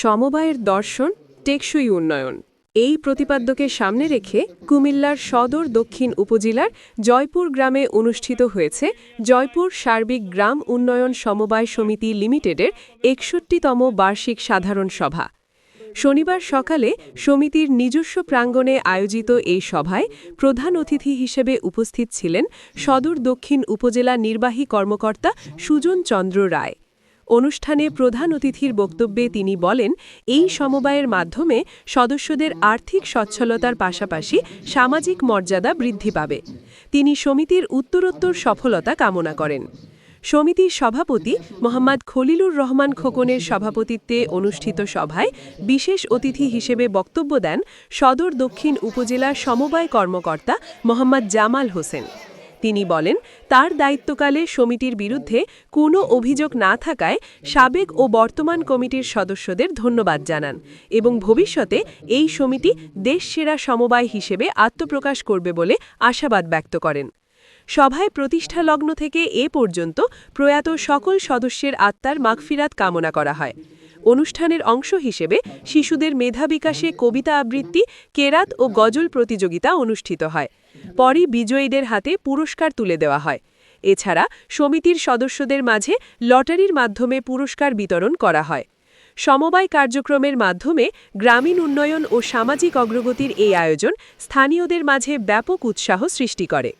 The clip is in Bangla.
সমবায়ের দর্শন, টেকসই উন্নয়ন। এই প্রতিপাদ্যকে সামনে রেখে কুমিল্লার সদর দক্ষিণ উপজেলার জয়পুর গ্রামে অনুষ্ঠিত হয়েছে জয়পুর সার্বিক গ্রাম উন্নয়ন সমবায় সমিতি লিমিটেডের একষট্টিতম বার্ষিক সাধারণ সভা। শনিবার সকালে সমিতির নিজস্ব প্রাঙ্গণে আয়োজিত এই সভায় প্রধান অতিথি হিসেবে উপস্থিত ছিলেন সদর দক্ষিণ উপজেলা নির্বাহী কর্মকর্তা সুজন চন্দ্র রায়। অনুষ্ঠানে প্রধান অতিথির বক্তব্যে তিনি বলেন, এই সমবায়ের মাধ্যমে সদস্যদের আর্থিক সচ্ছলতার পাশাপাশি সামাজিক মর্যাদা বৃদ্ধি পাবে। তিনি সমিতির উত্তরোত্তর সফলতা কামনা করেন। সমিতির সভাপতি মোহাম্মদ খলিলুর রহমান খোকনের সভাপতিত্বে অনুষ্ঠিত সভায় বিশেষ অতিথি হিসেবে বক্তব্য দেন সদর দক্ষিণ উপজেলার সমবায় কর্মকর্তা মোহাম্মদ জামাল হোসেন। তিনি বলেন, তার দায়িত্বকালে সমিতির বিরুদ্ধে কোনো অভিযোগ না থাকায় সাবেক ও বর্তমান কমিটির সদস্যদের ধন্যবাদ জানান এবং ভবিষ্যতে এই সমিতি দেশসেরা সমবায় হিসেবে আত্মপ্রকাশ করবে বলে আশাবাদ ব্যক্ত করেন। সভায় প্রতিষ্ঠা লগ্ন থেকে এ পর্যন্ত প্রয়াত সকল সদস্যের আত্মার মাগফিরাত কামনা করা হয়। অনুষ্ঠানের অংশ হিসেবে শিশুদের মেধা বিকাশে কবিতা আবৃত্তি, কেরাত ও গজল প্রতিযোগিতা অনুষ্ঠিত হয়। পরই বিজয়ীদের হাতে পুরস্কার তুলে দেওয়া হয়। এছাড়া সমিতির সদস্যদের মাঝে লটারির মাধ্যমে পুরস্কার বিতরণ করা হয়। সমবায় কার্যক্রমের মাধ্যমে গ্রামীণ উন্নয়ন ও সামাজিক অগ্রগতির এই আয়োজন স্থানীয়দের মাঝে ব্যাপক উৎসাহ সৃষ্টি করে।